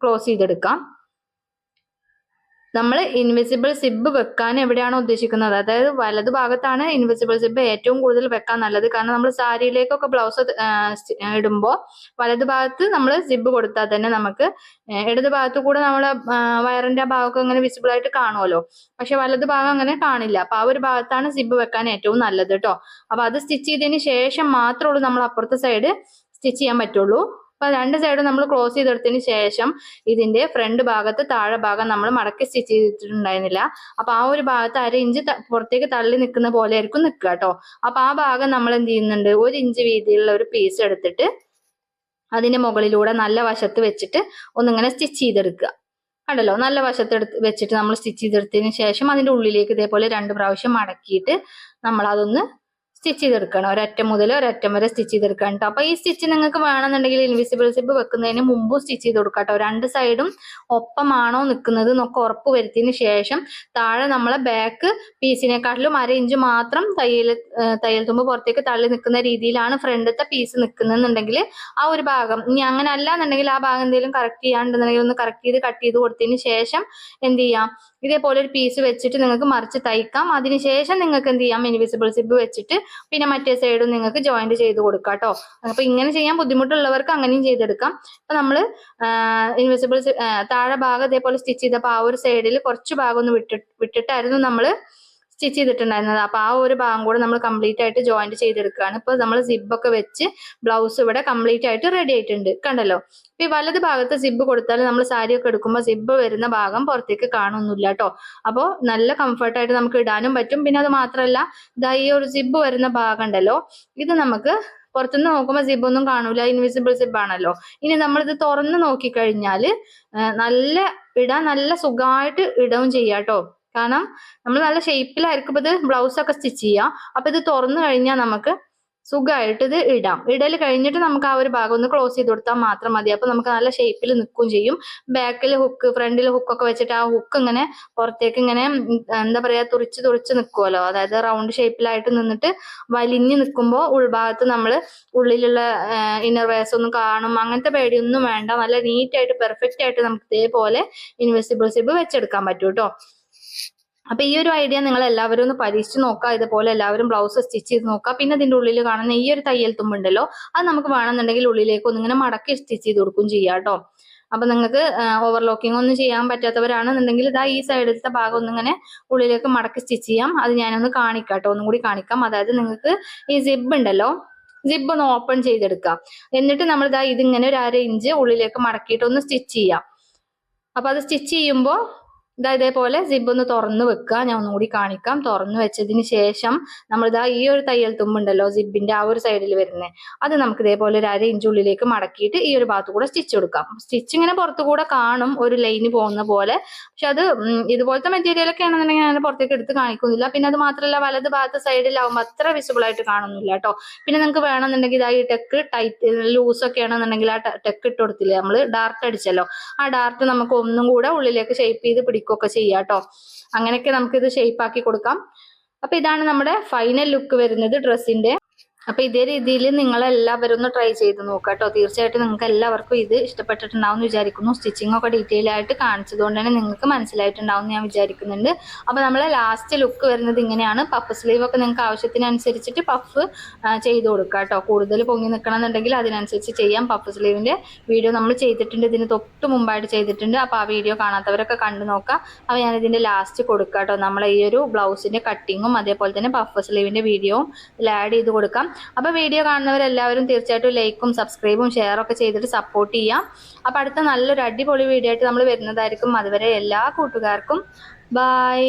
ക്ലോസ് ചെയ്തെടുക്കാം. നമ്മൾ ഇൻവിസിബിൾ സിബ് വെക്കാൻ എവിടെയാണോ ഉദ്ദേശിക്കുന്നത്. അതായത് വലതു ഭാഗത്താണ് ഇൻവിസിബിൾ സിബ് ഏറ്റവും കൂടുതൽ വെക്കാൻ നല്ലത്. കാരണം നമ്മൾ സാരിയിലേക്കൊക്കെ ബ്ലൗസ് ഇടുമ്പോൾ വലത് ഭാഗത്ത് നമ്മൾ സിബ് കൊടുത്താൽ തന്നെ നമുക്ക് ഇടതു ഭാഗത്ത് കൂടെ നമ്മൾ വയറിന്റെ ആ ഭാഗമൊക്കെ അങ്ങനെ വിസിബിൾ ആയിട്ട് കാണുമല്ലോ പക്ഷെ വലത് ഭാഗം അങ്ങനെ കാണില്ല. അപ്പൊ ആ ഒരു ഭാഗത്താണ് സിബ് വെക്കാൻ ഏറ്റവും നല്ലത് കേട്ടോ അപ്പൊ അത് സ്റ്റിച്ച് ചെയ്തതിന് ശേഷം മാത്രമേ ഉള്ളൂ നമ്മൾ അപ്പുറത്തെ സൈഡ് സ്റ്റിച്ച് ചെയ്യാൻ പറ്റുള്ളൂ. അപ്പൊ രണ്ട് സൈഡും നമ്മൾ ക്രോസ് ചെയ്തെടുത്തതിന് ശേഷം ഇതിന്റെ ഫ്രണ്ട് ഭാഗത്ത് താഴെ ഭാഗം നമ്മൾ മടക്കി സ്റ്റിച്ച് ചെയ്തിട്ടുണ്ടായിരുന്നില്ല. അപ്പൊ ആ ഒരു ഭാഗത്ത് അര ഇഞ്ച് പുറത്തേക്ക് തള്ളി നിൽക്കുന്ന പോലെ ആയിരിക്കും നിൽക്കുക കേട്ടോ അപ്പൊ ആ ഭാഗം നമ്മൾ എന്ത് ചെയ്യുന്നുണ്ട്? ഒരു ഇഞ്ച് വീതിയിലുള്ള ഒരു പീസ് എടുത്തിട്ട് അതിന്റെ മുകളിലൂടെ നല്ല വശത്ത് വെച്ചിട്ട് ഒന്നിങ്ങനെ സ്റ്റിച്ച് ചെയ്തെടുക്കുക. കണ്ടല്ലോ? നല്ല വശത്ത് എടുത്ത് വെച്ചിട്ട് നമ്മൾ സ്റ്റിച്ച് ചെയ്തെടുത്തതിന് ശേഷം അതിന്റെ ഉള്ളിലേക്ക് ഇതേപോലെ രണ്ട് പ്രാവശ്യം മടക്കിയിട്ട് നമ്മൾ അതൊന്ന് സ്റ്റിച്ച് ചെയ്തെടുക്കണം. ഒരറ്റം മുതൽ ഒരറ്റം വരെ സ്റ്റിച്ച് ചെയ്തെടുക്കണം കേട്ടോ അപ്പൊ ഈ സ്റ്റിച്ച് നിങ്ങൾക്ക് വേണമെന്നുണ്ടെങ്കിൽ ഇൻവിസിബിൾ സിബ് വെക്കുന്നതിന് മുമ്പും സ്റ്റിച്ച് ചെയ്ത് കൊടുക്കാം കേട്ടോ രണ്ട് സൈഡും ഒപ്പമാണോ നിൽക്കുന്നത് എന്നൊക്കെ ഉറപ്പ് വരുത്തിയതിന് ശേഷം താഴെ നമ്മളെ ബാക്ക് പീസിനെക്കാട്ടിലും അര ഇഞ്ച് മാത്രം തയ്യൽ തയ്യൽ തുമ്പ് പുറത്തേക്ക് തള്ളി നിൽക്കുന്ന രീതിയിലാണ് ഫ്രണ്ടത്തെ പീസ് നിൽക്കുന്നുണ്ടെങ്കിൽ ആ ഒരു ഭാഗം ഇനി അങ്ങനെ അല്ല എന്നുണ്ടെങ്കിൽ ആ ഭാഗം എന്തെങ്കിലും കറക്റ്റ് ചെയ്യാണ്ടെന്നുണ്ടെങ്കിൽ ഒന്ന് കറക്റ്റ് ചെയ്ത് കട്ട് ചെയ്ത് കൊടുത്തതിന് ശേഷം എന്ത് ചെയ്യാം? ഇതേപോലെ ഒരു പീസ് വെച്ചിട്ട് നിങ്ങൾക്ക് മറിച്ച് തയ്ക്കാം. അതിനുശേഷം നിങ്ങൾക്ക് എന്ത് ചെയ്യാം? ഇൻവിസിബിൾ സിബ് വെച്ചിട്ട് പിന്നെ മറ്റേ സൈഡും നിങ്ങൾക്ക് ജോയിന്റ് ചെയ്ത് കൊടുക്കാം കേട്ടോ അപ്പൊ ഇങ്ങനെ ചെയ്യാൻ ബുദ്ധിമുട്ടുള്ളവർക്ക് അങ്ങനെയും ചെയ്തെടുക്കാം. അപ്പൊ നമ്മൾ ഇൻവിസിബിൾ താഴെ ഭാഗം ഇതേപോലെ സ്റ്റിച്ച് ചെയ്തപ്പോൾ ആ ഒരു സൈഡിൽ കുറച്ച് ഭാഗം ഒന്ന് വിട്ടി വിട്ടിട്ടായിരുന്നു നമ്മൾ സ്റ്റിച്ച് ചെയ്തിട്ടുണ്ടായിരുന്നത്. അപ്പോൾ ആ ഒരു ഭാഗം കൂടെ നമ്മൾ കംപ്ലീറ്റ് ആയിട്ട് ജോയിന്റ് ചെയ്തെടുക്കുകയാണ്. ഇപ്പോൾ നമ്മൾ സിബൊക്കെ വെച്ച് ബ്ലൗസ് ഇവിടെ കംപ്ലീറ്റ് ആയിട്ട് റെഡി ആയിട്ടുണ്ട്. കണ്ടല്ലോ? ഇപ്പൊ ഈ വലത് ഭാഗത്ത് സിബ് കൊടുത്താൽ നമ്മൾ സാരിയൊക്കെ എടുക്കുമ്പോൾ സിബ് വരുന്ന ഭാഗം പുറത്തേക്ക് കാണുന്നില്ല കേട്ടോ അപ്പോൾ നല്ല കംഫർട്ടായിട്ട് നമുക്ക് ഇടാനും പറ്റും. പിന്നെ അത് മാത്രമല്ല ഇതാ ഈ ഒരു സിബ് വരുന്ന ഭാഗം ഉണ്ടല്ലോ? ഇത് നമുക്ക് പുറത്തുനിന്ന് നോക്കുമ്പോൾ സിബ് ഒന്നും കാണൂല. ഇൻവിസിബിൾ സിബ് ആണല്ലോ. ഇനി നമ്മളിത് തുറന്ന് നോക്കിക്കഴിഞ്ഞാൽ നല്ല ഇടാൻ നല്ല സുഖമായിട്ട് ഇടവും ചെയ്യാം കേട്ടോ കാരണം നമ്മൾ നല്ല ഷേപ്പിലായിരിക്കും ഇത് ബ്ലൗസ് ഒക്കെ സ്റ്റിച്ച് ചെയ്യാം. അപ്പൊ ഇത് തുറന്നു കഴിഞ്ഞാൽ നമുക്ക് സുഖമായിട്ട് ഇത് ഇടാം. ഇടൽ കഴിഞ്ഞിട്ട് നമുക്ക് ആ ഒരു ഭാഗം ഒന്ന് ക്ലോസ് ചെയ്ത് കൊടുത്താൽ മാത്രം മതി. അപ്പൊ നമുക്ക് നല്ല ഷേപ്പിൽ നിൽക്കുകയും ചെയ്യും. ബാക്കിൽ ഹുക്ക് ഫ്രണ്ടിൽ ഹുക്കൊക്കെ വെച്ചിട്ട് ആ ഹുക്ക് ഇങ്ങനെ പുറത്തേക്ക് ഇങ്ങനെ എന്താ പറയാ തുറിച്ച് തുറിച്ച് നിൽക്കുമല്ലോ അതായത് റൗണ്ട് ഷേപ്പിലായിട്ട് നിന്നിട്ട് വലിഞ്ഞ് നിൽക്കുമ്പോൾ ഉൾഭാഗത്ത് നമ്മൾ ഉള്ളിലുള്ള ഇന്നർ വേഴ്സ് ഒന്നും കാണും. അങ്ങനത്തെ പേടിയൊന്നും വേണ്ട. നല്ല നീറ്റായിട്ട് പെർഫെക്റ്റ് ആയിട്ട് നമുക്ക് ഇതേപോലെ ഇൻവെസിബിൾ സിബ് വെച്ചെടുക്കാൻ പറ്റും കേട്ടോ അപ്പൊ ഈ ഒരു ഐഡിയ നിങ്ങൾ എല്ലാവരും ഒന്ന് പരീക്ഷിച്ച് നോക്കുക. ഇതുപോലെ എല്ലാവരും ബ്ലൗസ് സ്റ്റിച്ച് ചെയ്ത് നോക്കുക. പിന്നെ ഇതിന്റെ ഉള്ളിൽ കാണുന്ന ഈ ഒരു തയ്യൽ തുമ്പുണ്ടല്ലോ അത് നമുക്ക് വേണമെന്നുണ്ടെങ്കിൽ ഉള്ളിലേക്ക് ഒന്നിങ്ങനെ മടക്കി സ്റ്റിച്ച് ചെയ്ത് കൊടുക്കും ചെയ്യാം കേട്ടോ. അപ്പൊ നിങ്ങൾക്ക് ഓവർലോക്കിംഗ് ഒന്നും ചെയ്യാൻ പറ്റാത്തവരാണെന്നുണ്ടെങ്കിൽ ഇതാ ഈ സൈഡിലത്തെ ഭാഗം ഒന്നിങ്ങനെ ഉള്ളിലേക്ക് മടക്കി സ്റ്റിച്ച് ചെയ്യാം. അത് ഞാനൊന്ന് കാണിക്കാം കേട്ടോ. ഒന്നും കൂടി കാണിക്കാം. അതായത് നിങ്ങൾക്ക് ഈ സിബ് ഉണ്ടല്ലോ സിബ് ഒന്ന് ഓപ്പൺ ചെയ്തെടുക്കാം എന്നിട്ട് നമ്മൾ ഇതാ ഇതിങ്ങനെ ഒരു അര ഇഞ്ച് ഉള്ളിലേക്ക് മടക്കിയിട്ട് ഒന്ന് സ്റ്റിച്ച് ചെയ്യാം. അപ്പൊ അത് സ്റ്റിച്ച് ചെയ്യുമ്പോൾ ഇതാ ഇതേപോലെ സിബ് ഒന്ന് തുറന്ന് വെക്കുക. ഞാൻ ഒന്നുകൂടി കാണിക്കാം. തുറന്ന് വെച്ചതിന് ശേഷം നമ്മളിതാ ഈ ഒരു തയ്യൽ തുമ്പുണ്ടല്ലോ സിബിന്റെ ആ ഒരു സൈഡിൽ വരുന്നത് അത് നമുക്ക് ഇതേപോലെ ഒരു അര ഇഞ്ച് ഉള്ളിലേക്ക് മടക്കിയിട്ട് ഈ ഒരു ഭാഗത്ത് കൂടെ സ്റ്റിച്ച് കൊടുക്കാം സ്റ്റിച്ച് ഇങ്ങനെ പുറത്തു കൂടെ കാണും ഒരു ലൈന് പോകുന്ന പോലെ. പക്ഷെ അത് ഇതുപോലത്തെ മെറ്റീരിയൽ ഒക്കെ ആണെന്നുണ്ടെങ്കിൽ ഞാൻ പുറത്തേക്ക് എടുത്ത് കാണിക്കുന്നില്ല. പിന്നെ അത് മാത്രമല്ല വലത് ഭാഗത്ത് സൈഡിലാവുമ്പോൾ അത്ര വിസിബിൾ ആയിട്ട് കാണുന്നില്ല കേട്ടോ. പിന്നെ നിങ്ങൾക്ക് വേണമെന്നുണ്ടെങ്കിൽ ഇതാ ഈ ടെക്ക് ടൈറ്റ് ലൂസ് ഒക്കെ ആണെന്നുണ്ടെങ്കിൽ ആ ടെക്ക് ഇട്ട് കൊടുത്തില്ലേ? നമ്മൾ ഡാർട്ട് അടിച്ചല്ലോ. ആ ഡാർട്ട് നമുക്ക് ഒന്നും കൂടെ ഉള്ളിലേക്ക് ഷേപ്പ് ചെയ്ത് പിടിക്കുകയൊക്കെ ചെയ്യാം കേട്ടോ അങ്ങനെയൊക്കെ നമുക്കിത് ആക്കി കൊടുക്കാം. അപ്പൊ ഇതാണ് നമ്മുടെ ഫൈനൽ ലുക്ക് വരുന്നത് ഡ്രസ്സിന്റെ അപ്പൊ ഇതേ രീതിയിൽ നിങ്ങൾ എല്ലാവരും ഒന്ന് ട്രൈ ചെയ്ത് നോക്കുക കേട്ടോ. തീർച്ചയായിട്ടും നിങ്ങൾക്ക് എല്ലാവർക്കും ഇത് ഇഷ്ടപ്പെട്ടിട്ടുണ്ടാവും എന്ന് വിചാരിക്കുന്നു. സ്റ്റിച്ചിങ് ഒക്കെ ഡീറ്റെയിൽ ആയിട്ട് കാണിച്ചതുകൊണ്ട് തന്നെ നിങ്ങൾക്ക് മനസ്സിലായിട്ടുണ്ടാവും ഞാൻ വിചാരിക്കുന്നുണ്ട്. അപ്പൊ നമ്മളെ ലാസ്റ്റ് ലുക്ക് വരുന്നത് ഇങ്ങനെയാണ്. പഫ് സ്ലീവ് ഒക്കെ നിങ്ങൾക്ക് ആവശ്യത്തിനനുസരിച്ചിട്ട് പഫ് ചെയ്ത് കൊടുക്കുക കേട്ടോ. കൂടുതൽ പൊങ്ങി നിൽക്കണം എന്നുണ്ടെങ്കിൽ അതിനനുസരിച്ച് ചെയ്യാം. പഫ് സ്ലീവിന്റെ വീഡിയോ നമ്മൾ ചെയ്തിട്ടുണ്ട്. ഇതിന് തൊട്ട് മുമ്പായിട്ട് ചെയ്തിട്ടുണ്ട്. അപ്പോൾ ആ വീഡിയോ കാണാത്തവരൊക്കെ കണ്ടു നോക്കാം. അപ്പോൾ ഞാൻ ഇതിന്റെ ലാസ്റ്റ് കൊടുക്കാം കേട്ടോ. നമ്മളെ ഈ ഒരു ബ്ലൗസിന്റെ കട്ടിങ്ങും അതേപോലെ തന്നെ പഫ് സ്ലീവിന്റെ വീഡിയോയും ഇതിൽ ആഡ് ചെയ്ത് കൊടുക്കാം. അപ്പോൾ വീഡിയോ കാണുന്നവരെല്ലാവരും തീർച്ചയായിട്ടും ലൈക്കും സബ്സ്ക്രൈബും ഷെയറും ഒക്കെ ചെയ്തിട്ട് സപ്പോർട്ട് ചെയ്യാം. അപ്പോൾ അടുത്ത നല്ലൊരു അടിപൊളി വീഡിയോ ആയിട്ട് നമ്മൾ വരുന്നതായിരിക്കും. അതുവരെ എല്ലാ കൂട്ടുകാർക്കും ബായ്